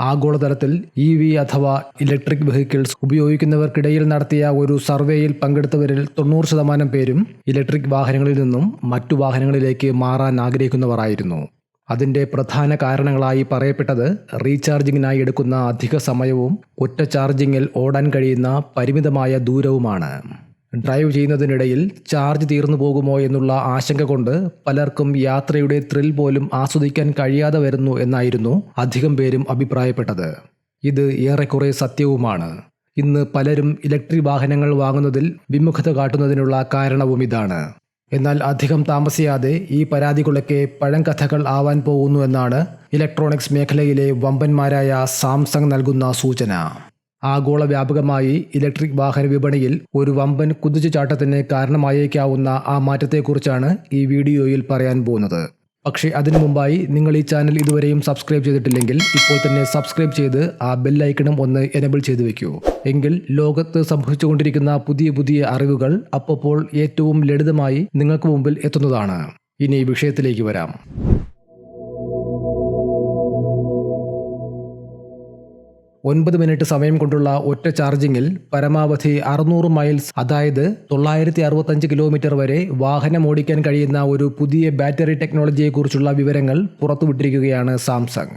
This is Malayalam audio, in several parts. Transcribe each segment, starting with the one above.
ആഗോളതലത്തിൽ ഇ വി അഥവാ ഇലക്ട്രിക് വെഹിക്കിൾസ് ഉപയോഗിക്കുന്നവർക്കിടയിൽ നടത്തിയ ഒരു സർവേയിൽ പങ്കെടുത്തവരിൽ തൊണ്ണൂറ് ശതമാനം പേരും ഇലക്ട്രിക് വാഹനങ്ങളിൽ നിന്നും മറ്റു വാഹനങ്ങളിലേക്ക് മാറാൻ ആഗ്രഹിക്കുന്നവരായിരുന്നു. അതിന്റെ പ്രധാന കാരണങ്ങളായി പറയപ്പെട്ടത് റീചാർജിങ്ങിനായി എടുക്കുന്ന അധിക സമയവും ഒറ്റ ചാർജിങ്ങിൽ ഓടാൻ കഴിയുന്ന പരിമിതമായ ദൂരവുമാണ്. ഡ്രൈവ് ചെയ്യുന്നതിനിടയിൽ ചാർജ് തീർന്നു പോകുമോ എന്നുള്ള ആശങ്ക കൊണ്ട് പലർക്കും യാത്രയുടെ ത്രിൽ പോലും ആസ്വദിക്കാൻ കഴിയാതെ വരുന്നു എന്നായിരുന്നു അധികം പേരും അഭിപ്രായപ്പെട്ടത്. ഇത് ഏറെക്കുറെ സത്യവുമാണ്. ഇന്ന് പലരും ഇലക്ട്രിക് വാഹനങ്ങൾ വാങ്ങുന്നതിൽ വിമുഖത കാട്ടുന്നതിനുള്ള കാരണവും ഇതാണ്. എന്നാൽ അധികം താമസിയാതെ ഈ പരാതികളൊക്കെ പഴങ്കഥകൾ ആവാൻ പോകുന്നു എന്നാണ് ഇലക്ട്രോണിക്സ് മേഖലയിലെ വമ്പന്മാരായ സാംസങ് നൽകുന്ന സൂചന. ആഗോള വ്യാപകമായി ഇലക്ട്രിക് വാഹന വിപണിയിൽ ഒരു വമ്പൻ കുതിച്ചുചാട്ടത്തിന് കാരണമായേക്കാവുന്ന ആ മാറ്റത്തെക്കുറിച്ചാണ് ഈ വീഡിയോയിൽ പറയാൻ പോകുന്നത്. പക്ഷേ അതിനു മുമ്പായി നിങ്ങൾ ഈ ചാനൽ ഇതുവരെയും സബ്സ്ക്രൈബ് ചെയ്തിട്ടില്ലെങ്കിൽ ഇപ്പോൾ തന്നെ സബ്സ്ക്രൈബ് ചെയ്ത് ആ ബെല്ലൈക്കണും ഒന്ന് എനബിൾ ചെയ്തു വെക്കൂ. എങ്കിൽ ലോകത്ത് സംഭവിച്ചുകൊണ്ടിരിക്കുന്ന പുതിയ പുതിയ അറിവുകൾ അപ്പോൾ ഏറ്റവും ലളിതമായി നിങ്ങൾക്ക് മുമ്പിൽ എത്തുന്നതാണ്. ഇനി വിഷയത്തിലേക്ക് വരാം. ഒൻപത് മിനിറ്റ് സമയം കൊണ്ടുള്ള ഒറ്റ ചാർജിങ്ങിൽ പരമാവധി അറുന്നൂറ് മൈൽസ് അതായത് തൊള്ളായിരത്തി അറുപത്തഞ്ച് കിലോമീറ്റർ വരെ വാഹനം ഓടിക്കാൻ കഴിയുന്ന ഒരു പുതിയ ബാറ്ററി ടെക്നോളജിയെക്കുറിച്ചുള്ള വിവരങ്ങൾ പുറത്തുവിട്ടിരിക്കുകയാണ് സാംസങ്.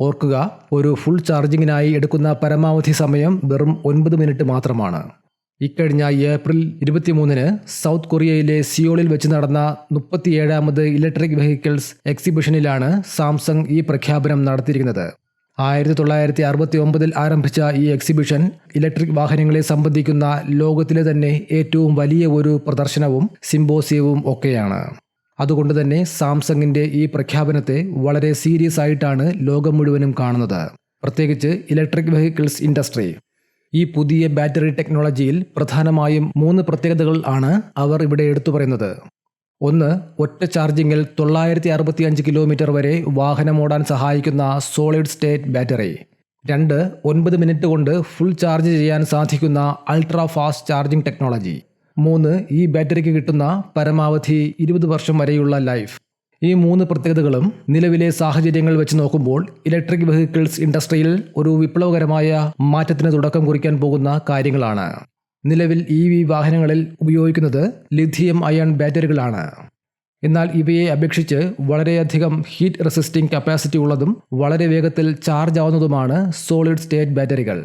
ഓർക്കുക ഒരു ഫുൾ ചാർജിങ്ങിനായി എടുക്കുന്ന പരമാവധി സമയം വെറും ഒൻപത് മിനിറ്റ് മാത്രമാണ്. ഇക്കഴിഞ്ഞ ഏപ്രിൽ ഇരുപത്തിമൂന്നിന് സൗത്ത് കൊറിയയിലെ സിയോളിൽ വെച്ച് നടന്ന മുപ്പത്തിയേഴാമത് ഇലക്ട്രിക് വെഹിക്കിൾസ് എക്സിബിഷനിലാണ് സാംസങ് ഈ പ്രഖ്യാപനം നടത്തിയിരിക്കുന്നത്. ആയിരത്തി തൊള്ളായിരത്തി അറുപത്തി ഒമ്പതിൽ ആരംഭിച്ച ഈ എക്സിബിഷൻ ഇലക്ട്രിക് വാഹനങ്ങളെ സംബന്ധിക്കുന്ന ലോകത്തിലെ തന്നെ ഏറ്റവും വലിയ ഒരു പ്രദർശനവും സിംബോസിയവും ഒക്കെയാണ്. അതുകൊണ്ട് തന്നെ സാംസങ്ങിന്റെ ഈ പ്രഖ്യാപനത്തെ വളരെ സീരിയസ് ആയിട്ടാണ് ലോകം മുഴുവനും കാണുന്നത്. പ്രത്യേകിച്ച് ഇലക്ട്രിക് വെഹിക്കിൾസ് ഇൻഡസ്ട്രി. ഈ പുതിയ ബാറ്ററി ടെക്നോളജിയിൽ പ്രധാനമായും മൂന്ന് പ്രത്യേകതകൾ ആണ് അവർ ഇവിടെ എടുത്തു പറയുന്നത്. ഒന്ന് ഒറ്റ ചാർജിങ്ങിൽ തൊള്ളായിരത്തി അറുപത്തി അഞ്ച് കിലോമീറ്റർ വരെ വാഹനം ഓടാൻ സഹായിക്കുന്ന സോളിഡ് സ്റ്റേറ്റ് ബാറ്ററി. രണ്ട് ഒൻപത് മിനിറ്റ് കൊണ്ട് ഫുൾ ചാർജ് ചെയ്യാൻ സാധിക്കുന്ന അൾട്രാ ഫാസ്റ്റ് ചാർജിംഗ് ടെക്നോളജി. മൂന്ന് ഈ ബാറ്ററിക്ക് കിട്ടുന്ന പരമാവധി ഇരുപത് വർഷം വരെയുള്ള ലൈഫ്. ഈ മൂന്ന് പ്രത്യേകതകളും നിലവിലെ സാഹചര്യങ്ങൾ വെച്ച് നോക്കുമ്പോൾ ഇലക്ട്രിക് വെഹിക്കിൾസ് ഇൻഡസ്ട്രിയിൽ ഒരു വിപ്ലവകരമായ മാറ്റത്തിന് തുടക്കം കുറിക്കാൻ പോകുന്ന കാര്യങ്ങളാണ്. നിലവിൽ ഇ വി വാഹനങ്ങളിൽ ഉപയോഗിക്കുന്നത് ലിഥിയം അയൺ ബാറ്ററികളാണ്. എന്നാൽ ഇവയെ അപേക്ഷിച്ച് വളരെയധികം ഹീറ്റ് റെസിസ്റ്റിംഗ് കപ്പാസിറ്റി ഉള്ളതും വളരെ വേഗത്തിൽ ചാർജ് ആവുന്നതുമാണ് സോളിഡ് സ്റ്റേറ്റ് ബാറ്ററികൾ.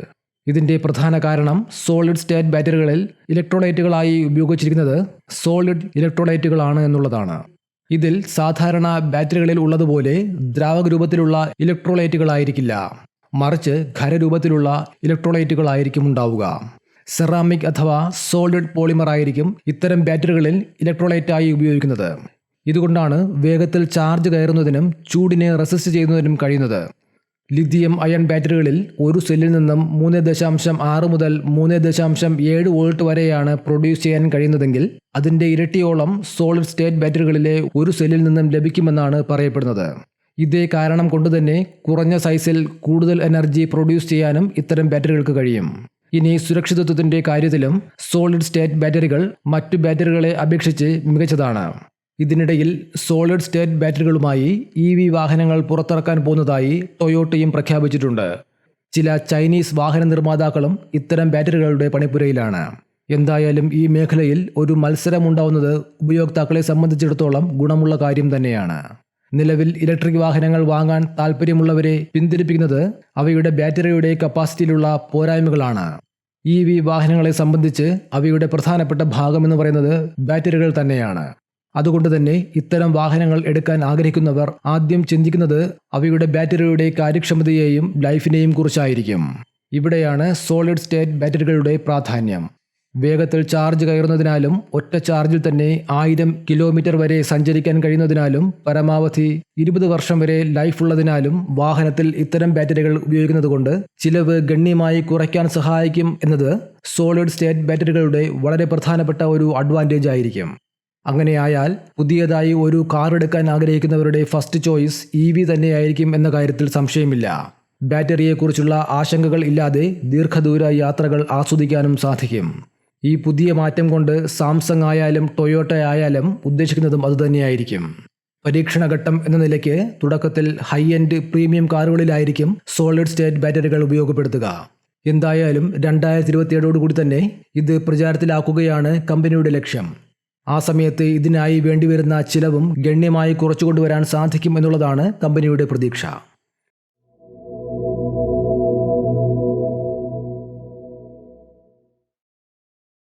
ഇതിന്റെ പ്രധാന കാരണം സോളിഡ് സ്റ്റേറ്റ് ബാറ്ററികളിൽ ഇലക്ട്രോലൈറ്റുകളായി ഉപയോഗിച്ചിരിക്കുന്നത് സോളിഡ് ഇലക്ട്രോലൈറ്റുകളാണ് എന്നുള്ളതാണ്. ഇതിൽ സാധാരണ ബാറ്ററികളിൽ ഉള്ളതുപോലെ ദ്രാവക രൂപത്തിലുള്ള ഇലക്ട്രോലൈറ്റുകളായിരിക്കില്ല. മറിച്ച് ഖരരൂപത്തിലുള്ള ഇലക്ട്രോലൈറ്റുകളായിരിക്കും ഉണ്ടാവുക. സെറാമിക് അഥവാ സോളിഡ് പോളിമർ ആയിരിക്കും ഇത്തരം ബാറ്ററികളിൽ ഇലക്ട്രോലൈറ്റായി ഉപയോഗിക്കുന്നത്. ഇതുകൊണ്ടാണ് വേഗത്തിൽ ചാർജ് കയറുന്നതിനും ചൂടിനെ റെസിസ്റ്റ് ചെയ്യുന്നതിനും കഴിയുന്നത്. ലിഥിയം അയൺ ബാറ്ററികളിൽ ഒരു സെല്ലിൽ നിന്നും മൂന്ന് ദശാംശം ആറ് മുതൽ മൂന്ന് ദശാംശം ഏഴ് വോൾട്ട് വരെയാണ് പ്രൊഡ്യൂസ് ചെയ്യാൻ കഴിയുന്നതെങ്കിൽ അതിന്റെ ഇരട്ടിയോളം സോളിഡ് സ്റ്റേറ്റ് ബാറ്ററികളിലെ ഒരു സെല്ലിൽ നിന്നും ലഭിക്കുമെന്നാണ് പറയപ്പെടുന്നത്. ഇതേ കാരണം കൊണ്ടുതന്നെ കുറഞ്ഞ സൈസിൽ കൂടുതൽ എനർജി പ്രൊഡ്യൂസ് ചെയ്യാനും ഇത്തരം ബാറ്ററികൾക്ക് കഴിയും. ഇനി സുരക്ഷിതത്വത്തിന്റെ കാര്യത്തിലും സോളിഡ് സ്റ്റേറ്റ് ബാറ്ററികൾ മറ്റു ബാറ്ററികളെ അപേക്ഷിച്ച് മികച്ചതാണ്. ഇതിനിടയിൽ സോളിഡ് സ്റ്റേറ്റ് ബാറ്ററികളുമായി ഇ വി വാഹനങ്ങൾ പുറത്തിറക്കാൻ പോകുന്നതായി ടൊയോട്ടയും പ്രഖ്യാപിച്ചിട്ടുണ്ട്. ചില ചൈനീസ് വാഹന നിർമ്മാതാക്കളും ഇത്തരം ബാറ്ററികളുടെ പണിപ്പുരയിലാണ്. എന്തായാലും ഈ മേഖലയിൽ ഒരു മത്സരമുണ്ടാവുന്നത് ഉപയോക്താക്കളെ സംബന്ധിച്ചിടത്തോളം ഗുണമുള്ള കാര്യം തന്നെയാണ്. നിലവിൽ ഇലക്ട്രിക് വാഹനങ്ങൾ വാങ്ങാൻ താല്പര്യമുള്ളവരെ പിന്തിരിപ്പിക്കുന്നത് അവയുടെ ബാറ്ററിയുടെ കപ്പാസിറ്റിയിലുള്ള പോരായ്മകളാണ്. ഇ വി വാഹനങ്ങളെ സംബന്ധിച്ച് അവയുടെ പ്രധാനപ്പെട്ട ഭാഗം എന്ന് പറയുന്നത് ബാറ്ററികൾ തന്നെയാണ്. അതുകൊണ്ട് തന്നെ ഇത്തരം വാഹനങ്ങൾ എടുക്കാൻ ആഗ്രഹിക്കുന്നവർ ആദ്യം ചിന്തിക്കുന്നത് അവയുടെ ബാറ്ററിയുടെ കാര്യക്ഷമതയെയും ലൈഫിനെയും കുറിച്ചായിരിക്കും. ഇവിടെയാണ് സോളിഡ് സ്റ്റേറ്റ് ബാറ്ററികളുടെ പ്രാധാന്യം. വേഗത്തിൽ ചാർജ് കയറുന്നതിനാലും ഒറ്റ ചാർജിൽ തന്നെ ആയിരം കിലോമീറ്റർ വരെ സഞ്ചരിക്കാൻ കഴിയുന്നതിനാലും പരമാവധി ഇരുപത് വർഷം വരെ ലൈഫ് ഉള്ളതിനാലും വാഹനത്തിൽ ഇത്തരം ബാറ്ററികൾ ഉപയോഗിക്കുന്നതുകൊണ്ട് ചിലവ് ഗണ്യമായി കുറയ്ക്കാൻ സഹായിക്കും എന്നത് സോളിഡ് സ്റ്റേറ്റ് ബാറ്ററികളുടെ വളരെ പ്രധാനപ്പെട്ട ഒരു അഡ്വാന്റേജ് ആയിരിക്കും. അങ്ങനെയായാൽ പുതിയതായി ഒരു കാർ എടുക്കാൻ ആഗ്രഹിക്കുന്നവരുടെ ഫസ്റ്റ് ചോയ്സ് ഇ വി തന്നെയായിരിക്കും എന്ന കാര്യത്തിൽ സംശയമില്ല. ബാറ്ററിയെക്കുറിച്ചുള്ള ആശങ്കകൾ ഇല്ലാതെ ദീർഘദൂര യാത്രകൾ ആസ്വദിക്കാനും സാധിക്കും. ഈ പുതിയ മാറ്റം കൊണ്ട് സാംസങ് ആയാലും ടൊയോട്ട ആയാലും ഉദ്ദേശിക്കുന്നതും അതുതന്നെയായിരിക്കും പരീക്ഷണഘട്ടം എന്ന നിലയ്ക്ക് തുടക്കത്തിൽ ഹൈ എൻഡ് പ്രീമിയം കാറുകളിലായിരിക്കും സോളിഡ് സ്റ്റേറ്റ് ബാറ്ററികൾ ഉപയോഗപ്പെടുത്തുക. എന്തായാലും രണ്ടായിരത്തി ഇരുപത്തിയേഴോടുകൂടി തന്നെ ഇത് പ്രചാരത്തിലാക്കുകയാണ് കമ്പനിയുടെ ലക്ഷ്യം. ആ സമയത്ത് ഇതിനായി വേണ്ടിവരുന്ന ചിലവും ഗണ്യമായി കുറച്ചുകൊണ്ടുവരാൻ സാധിക്കും എന്നുള്ളതാണ് കമ്പനിയുടെ പ്രതീക്ഷ.